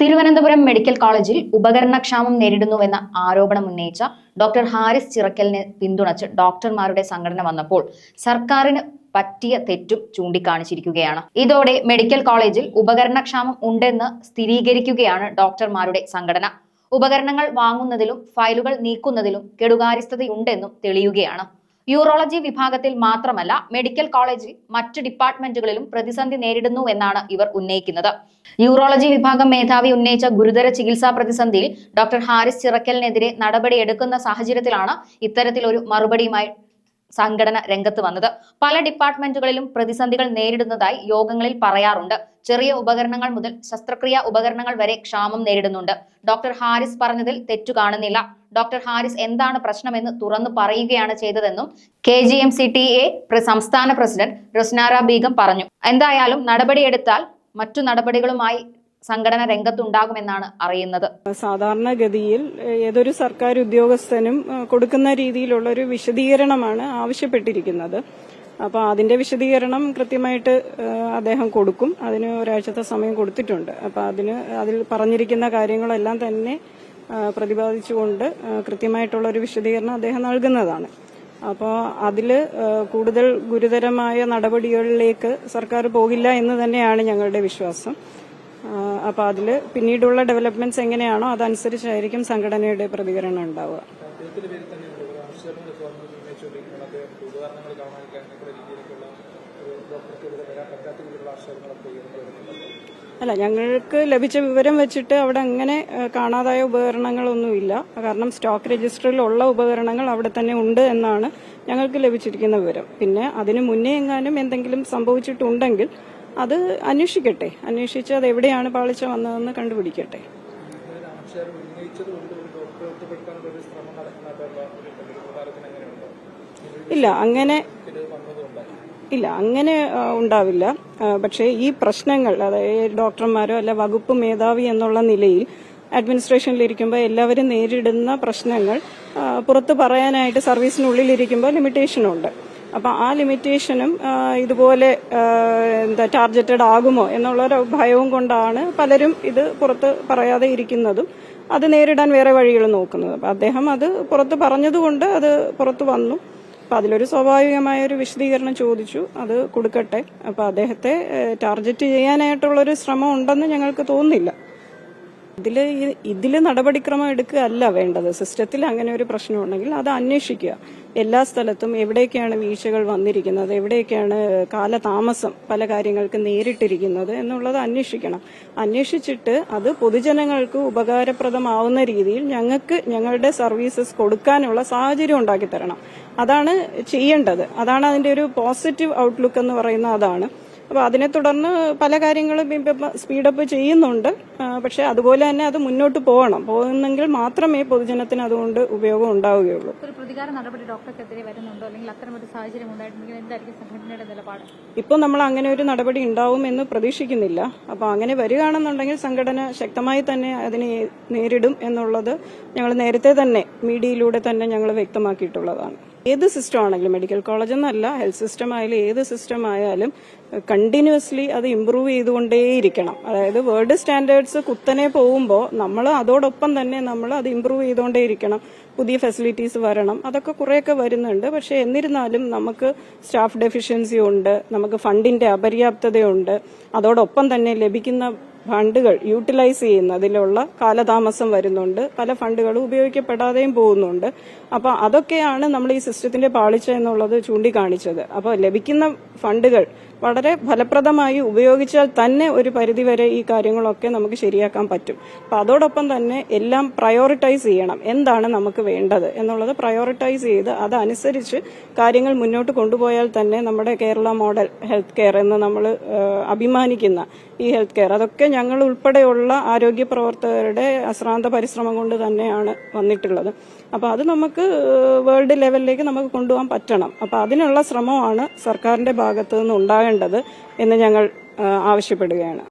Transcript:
Thiruvananthapuram medical കോളേജിൽ ഉപകരണക്ഷാമം നേരിടുന്നുവെന്ന ആരോപണം ഉന്നയിച്ച ഡോക്ടർ ഹാരിസ് ചിറക്കലിനെ പിന്തുണച്ച് ഡോക്ടർമാരുടെ സംഘടന വന്നപ്പോൾ സർക്കാരിന് പറ്റിയ തെറ്റും ചൂണ്ടിക്കാണിച്ചിരിക്കുകയാണ്. ഇതോടെ മെഡിക്കൽ കോളേജിൽ ഉപകരണക്ഷാമം ഉണ്ടെന്ന് സ്ഥിരീകരിക്കുകയാണ് ഡോക്ടർമാരുടെ സംഘടന. ഉപകരണങ്ങൾ വാങ്ങുന്നതിലും ഫയലുകൾ നീക്കുന്നതിലും കെടുകാര്യസ്ഥതയുണ്ടെന്നും തെളിയുകയാണ്. യൂറോളജി വിഭാഗത്തിൽ മാത്രമല്ല മെഡിക്കൽ കോളേജിൽ മറ്റ് ഡിപ്പാർട്ട്മെന്റുകളിലും പ്രതിസന്ധി നേരിടുന്നു എന്നാണ് ഇവർ ഉന്നയിക്കുന്നത്. യൂറോളജി വിഭാഗം മേധാവി ഉന്നയിച്ച ഗുരുതര ചികിത്സാ പ്രതിസന്ധിയിൽ ഡോക്ടർ ഹാരിസ് ചിറക്കലിനെതിരെ നടപടിയെടുക്കുന്ന സാഹചര്യത്തിലാണ് ഇത്തരത്തിലൊരു മറുപടിയുമായി സംഘടന രംഗത്ത് വന്നത്. പല ഡിപ്പാർട്ട്മെന്റുകളിലും പ്രതിസന്ധികൾ നേരിടുന്നതായി യോഗങ്ങളിൽ പറയാറുണ്ട്. ചെറിയ ഉപകരണങ്ങൾ മുതൽ ശസ്ത്രക്രിയാ ഉപകരണങ്ങൾ വരെ ക്ഷാമം നേരിടുന്നുണ്ട്. ഡോക്ടർ ഹാരിസ് പറഞ്ഞതിൽ തെറ്റു കാണുന്നില്ല. ഡോക്ടർ ഹാരിസ് എന്താണ് പ്രശ്നമെന്ന് തുറന്നു പറയുകയാണ് ചെയ്തതെന്നും K G M C T A സംസ്ഥാന പ്രസിഡന്റ് റസ്നാര ബീഗം പറഞ്ഞു. എന്തായാലും നടപടിയെടുത്താൽ മറ്റു നടപടികളുമായി സംഘടന രംഗത്തുണ്ടാകുമെന്നാണ് അറിയുന്നത്. സാധാരണഗതിയിൽ ഏതൊരു സർക്കാർ ഉദ്യോഗസ്ഥനും കൊടുക്കുന്ന രീതിയിലുള്ള ഒരു വിശദീകരണമാണ് ആവശ്യപ്പെട്ടിരിക്കുന്നത്. അപ്പോൾ അതിന്റെ വിശദീകരണം കൃത്യമായിട്ട് അദ്ദേഹം കൊടുക്കും. അതിന് ഒരാഴ്ചത്തെ സമയം കൊടുത്തിട്ടുണ്ട്. അപ്പോൾ അതിന് അതിൽ പറഞ്ഞിരിക്കുന്ന കാര്യങ്ങളെല്ലാം തന്നെ പ്രതിപാദിച്ചുകൊണ്ട് കൃത്യമായിട്ടുള്ള ഒരു വിശദീകരണം അദ്ദേഹം നൽകുന്നതാണ്. അപ്പോൾ അതിൽ കൂടുതൽ ഗുരുതരമായ നടപടികളിലേക്ക് സർക്കാർ പോകില്ല എന്ന് തന്നെയാണ് ഞങ്ങളുടെ വിശ്വാസം. ആഹ് അപ്പൊ അതിൽ പിന്നീടുള്ള ഡെവലപ്മെന്റ്സ് എങ്ങനെയാണോ അതനുസരിച്ചായിരിക്കും സംഘടനയുടെ പ്രതികരണം ഉണ്ടാവുക. അല്ല ഞങ്ങൾക്ക് ലഭിച്ച വിവരം വെച്ചിട്ട് അവിടെ അങ്ങനെ കാണാതായ ഉപകരണങ്ങളൊന്നുമില്ല കാരണം സ്റ്റോക്ക് രജിസ്റ്ററിൽ ഉള്ള ഉപകരണങ്ങൾ അവിടെ തന്നെ ഉണ്ട് എന്നാണ് ഞങ്ങൾക്ക് ലഭിച്ചിരിക്കുന്ന വിവരം. പിന്നെ അതിനു മുന്നേ എങ്ങാനും എന്തെങ്കിലും സംഭവിച്ചിട്ടുണ്ടെങ്കിൽ അത് അന്വേഷിക്കട്ടെ. അന്വേഷിച്ച് അത് എവിടെയാണ് പാളിച്ച വന്നതെന്ന് കണ്ടുപിടിക്കട്ടെ. ഇല്ല അങ്ങനെ ഇല്ല അങ്ങനെ ഉണ്ടാവില്ല. പക്ഷേ ഈ പ്രശ്നങ്ങൾ അതായത് ഡോക്ടർമാരോ അല്ല വകുപ്പ് മേധാവി എന്നുള്ള നിലയിൽ അഡ്മിനിസ്ട്രേഷനിലിരിക്കുമ്പോൾ എല്ലാവരും നേരിടുന്ന പ്രശ്നങ്ങൾ പുറത്ത് പറയാനായിട്ട് സർവീസിനുള്ളിലിരിക്കുമ്പോൾ ലിമിറ്റേഷനുണ്ട്. അപ്പൊ ആ ലിമിറ്റേഷനും ഇതുപോലെ എന്താ ടാർജറ്റഡ് ആകുമോ എന്നുള്ളൊരു ഭയവും കൊണ്ടാണ് പലരും ഇത് പുറത്ത് പറയാതെ ഇരിക്കുന്നതും അത് നേരിടാൻ വേറെ വഴികൾ നോക്കുന്നത്. അപ്പൊ അദ്ദേഹം അത് പുറത്ത് പറഞ്ഞതുകൊണ്ട് അത് പുറത്ത് വന്നു. അപ്പൊ അതിലൊരു സ്വാഭാവികമായ ഒരു വിശദീകരണം ചോദിച്ചു. അത് കൊടുക്കട്ടെ. അപ്പൊ അദ്ദേഹത്തെ ടാർജറ്റ് ചെയ്യാനായിട്ടുള്ളൊരു ശ്രമം ഉണ്ടെന്ന് ഞങ്ങൾക്ക് തോന്നുന്നില്ല. ഇതിൽ ഇതിൽ നടപടിക്രമം എടുക്കുകയല്ല വേണ്ടത്. സിസ്റ്റത്തിൽ അങ്ങനെ ഒരു പ്രശ്നം ഉണ്ടെങ്കിൽ അത് അന്വേഷിക്കുക. എല്ലാ സ്ഥലത്തും എവിടെയൊക്കെയാണ് വീഴ്ചകൾ വന്നിരിക്കുന്നത്? എവിടെയൊക്കെയാണ് കാലതാമസം പല കാര്യങ്ങൾക്ക് നേരിട്ടിരിക്കുന്നത് എന്നുള്ളത് അന്വേഷിക്കണം. അന്വേഷിച്ചിട്ട് അത് പൊതുജനങ്ങൾക്ക് ഉപകാരപ്രദമാവുന്ന രീതിയിൽ ഞങ്ങൾക്ക് ഞങ്ങളുടെ സർവീസസ് കൊടുക്കാനുള്ള സാഹചര്യം ഉണ്ടാക്കി തരണം അതാണ് ചെയ്യേണ്ടത്. അതാണ് അതിന്റെ ഒരു പോസിറ്റീവ് ഔട്ട്ലുക്ക് എന്ന് പറയുന്ന അതാണ്. അപ്പൊ അതിനെ തുടർന്ന് പല കാര്യങ്ങളും ഇപ്പം സ്പീഡപ്പ് ചെയ്യുന്നുണ്ട്. പക്ഷെ അതുപോലെ തന്നെ അത് മുന്നോട്ട് പോകണം. പോകുന്നെങ്കിൽ മാത്രമേ പൊതുജനത്തിന് അതുകൊണ്ട് ഉപയോഗം ഉണ്ടാവുകയുള്ളൂ. പ്രതികാര നടപടി ഡോക്ടർക്കെതിരെ വരുന്നുണ്ടോ? അല്ലെങ്കിൽ അത്തരമൊരു സാഹചര്യം ഉണ്ടായിട്ടുണ്ടെങ്കിൽ എന്തായിരിക്കും സംഘടനയുടെ നിലപാട്? ഇപ്പോൾ നമ്മൾ അങ്ങനെ ഒരു നടപടി ഉണ്ടാവും എന്ന് പ്രതീക്ഷിക്കുന്നില്ല. അപ്പോൾ അങ്ങനെ വരികയാണെന്നുണ്ടെങ്കിൽ സംഘടന ശക്തമായി തന്നെ അതിനെ നേരിടും എന്നുള്ളത് ഞങ്ങൾ നേരത്തെ തന്നെ മീഡിയയിലൂടെ തന്നെ ഞങ്ങൾ വ്യക്തമാക്കിയിട്ടുള്ളതാണ്. ഏത് സിസ്റ്റം ആണെങ്കിലും മെഡിക്കൽ കോളേജ് എന്നല്ല ഹെൽത്ത് സിസ്റ്റം ആയാലും ഏത് സിസ്റ്റം ആയാലും കണ്ടിന്യൂസ്ലി അത് ഇമ്പ്രൂവ് ചെയ്തുകൊണ്ടേയിരിക്കണം. അതായത് വേൾഡ് സ്റ്റാൻഡേർഡ്സ് കുത്തനെ പോകുമ്പോൾ നമ്മൾ അതോടൊപ്പം തന്നെ നമ്മൾ അത് ഇമ്പ്രൂവ് ചെയ്തുകൊണ്ടേയിരിക്കണം. പുതിയ ഫെസിലിറ്റീസ് വരണം. അതൊക്കെ കുറേയൊക്കെ വരുന്നുണ്ട്. പക്ഷേ എന്നിരുന്നാലും നമുക്ക് സ്റ്റാഫ് ഡെഫിഷ്യൻസി ഉണ്ട്. നമുക്ക് ഫണ്ടിന്റെ അപര്യാപ്തതയുണ്ട്. അതോടൊപ്പം തന്നെ ലഭിക്കുന്ന ഫണ്ടുകൾ യൂട്ടിലൈസ് ചെയ്യുന്നതിലുള്ള കാലതാമസം വരുന്നുണ്ട് പല ഫണ്ടുകളും ഉപയോഗിക്കപ്പെടാതെയും പോകുന്നുണ്ട്. അപ്പോൾ അതൊക്കെയാണ് നമ്മൾ ഈ സിസ്റ്റത്തിന്റെ പാളിച്ച എന്നുള്ളത് ചൂണ്ടിക്കാണിച്ചത്. അപ്പോൾ ലഭിക്കുന്ന ഫണ്ടുകൾ വളരെ ഫലപ്രദമായി ഉപയോഗിച്ചാൽ തന്നെ ഒരു പരിധിവരെ ഈ കാര്യങ്ങളൊക്കെ നമുക്ക് ശരിയാക്കാൻ പറ്റും. അപ്പം അതോടൊപ്പം തന്നെ എല്ലാം പ്രയോറിറ്റൈസ് ചെയ്യണം. എന്താണ് നമുക്ക് വേണ്ടത് എന്നുള്ളത് പ്രയോറിറ്റൈസ് ചെയ്ത് അതനുസരിച്ച് കാര്യങ്ങൾ മുന്നോട്ട് കൊണ്ടുപോയാൽ തന്നെ നമ്മുടെ കേരള മോഡൽ ഹെൽത്ത് കെയർ എന്ന് നമ്മൾ അഭിമാനിക്കുന്ന ഈ ഹെൽത്ത് കെയർ അതൊക്കെ ഞങ്ങൾ ഉൾപ്പെടെയുള്ള ആരോഗ്യ പ്രവർത്തകരുടെ അശ്രാന്ത പരിശ്രമം കൊണ്ട് തന്നെയാണ് വന്നിട്ടുള്ളത്. അപ്പോൾ അത് നമുക്ക് വേൾഡ് ലെവലിലേക്ക് നമുക്ക് കൊണ്ടുപോകാൻ പറ്റണം. അപ്പോൾ അതിനുള്ള ശ്രമമാണ് സർക്കാരിന്റെ ഭാഗത്തു നിന്ന് ഉണ്ടാകേണ്ടത് എന്ന് ഞങ്ങൾ ആവശ്യപ്പെടുകയാണ്.